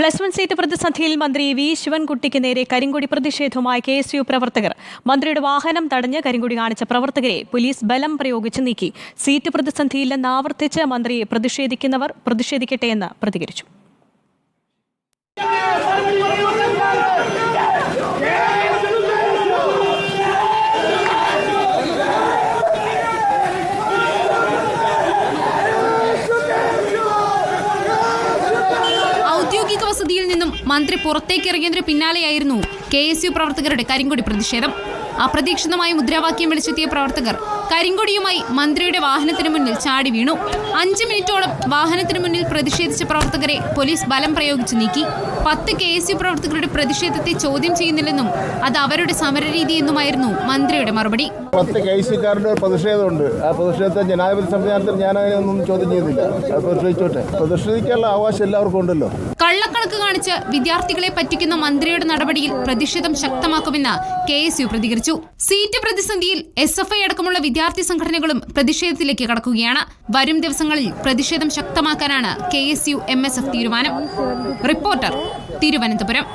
Plus one seat പ്രതിസന്ധിയിൽ മന്ത്രി V. ശിവൻകുട്ടിക്ക് നേരെ കരിങ്കുടി പ്രതിഷേധവുമായി കെ എസ് യു പ്രവർത്തകർ. മന്ത്രിയുടെ വാഹനം തടഞ്ഞ് കരിങ്കുടി കാണിച്ച പ്രവർത്തകരെ പോലീസ് ബലം പ്രയോഗിച്ച് നീക്കി. സീറ്റ് പ്രതിസന്ധിയില്ലെന്ന് ആവർത്തിച്ച് മന്ത്രി പ്രതിഷേധിക്കുന്നവർ പ്രതിഷേധിക്കട്ടെ എന്ന് പ്രതികരിച്ചു. നിന്നും മന്ത്രി പുറത്തേക്കിറങ്ങിയതിനു പിന്നാലെയായിരുന്നു കെ പ്രവർത്തകരുടെ കരിങ്കൊടി പ്രതിഷേധം. അപ്രതീക്ഷിതമായി മുദ്രാവാക്യം വിളിച്ചെത്തിയ പ്രവർത്തകർ കരിങ്കൊടിയുമായി മന്ത്രിയുടെ വാഹനത്തിന് മുന്നിൽ ചാടി വീണു. അഞ്ച് മിനിറ്റോളം വാഹനത്തിന് മുന്നിൽ പ്രതിഷേധിച്ച പ്രവർത്തകരെ പോലീസ് ബലം പ്രയോഗിച്ചു നീക്കി. പത്ത് കെ എസ് യു പ്രവർത്തകരുടെ പ്രതിഷേധത്തെ ചോദ്യം ചെയ്യുന്നില്ലെന്നും അത് അവരുടെ സമരരീതി എന്നുമായിരുന്നു മന്ത്രിയുടെ മറുപടി. പത്ത് കെ സിക്കാരുടെ ഒരു പ്രതിഷേധമുണ്ട്. ആ പ്രതിഷേധത്തെ ജനാധിപത്യ സംവിധാനത്തിൽ ഞാൻ അതിനൊന്നും ചോദ്യം ചെയ്തില്ല. പ്രതിഷേധിച്ചോട്ടെ. പ്രതിഷേധിക്കാനുള്ള അവകാശം എല്ലാവർക്കും ഉണ്ടല്ലോ. കള്ളക്കണക്ക് കാണിച്ച് വിദ്യാർത്ഥികളെ പറ്റിക്കുന്ന മന്ത്രിയുടെ നടപടിയിൽ പ്രതിഷേധം ശക്തമാക്കുമെന്ന് കെ എസ് യു പ്രതികരിച്ചു. സീറ്റ് പ്രതിസന്ധിയിൽ എസ് എഫ് ഐ അടക്കമുള്ള വിദ്യാർത്ഥി സംഘടനകളും പ്രതിഷേധത്തിലേക്ക് കടക്കുകയാണ്. വരും ദിവസങ്ങളിൽ പ്രതിഷേധം ശക്തമാക്കാനാണ് K S U M S F തീരുമാനം. റിപ്പോർട്ടർ തിരുവനന്തപുരം.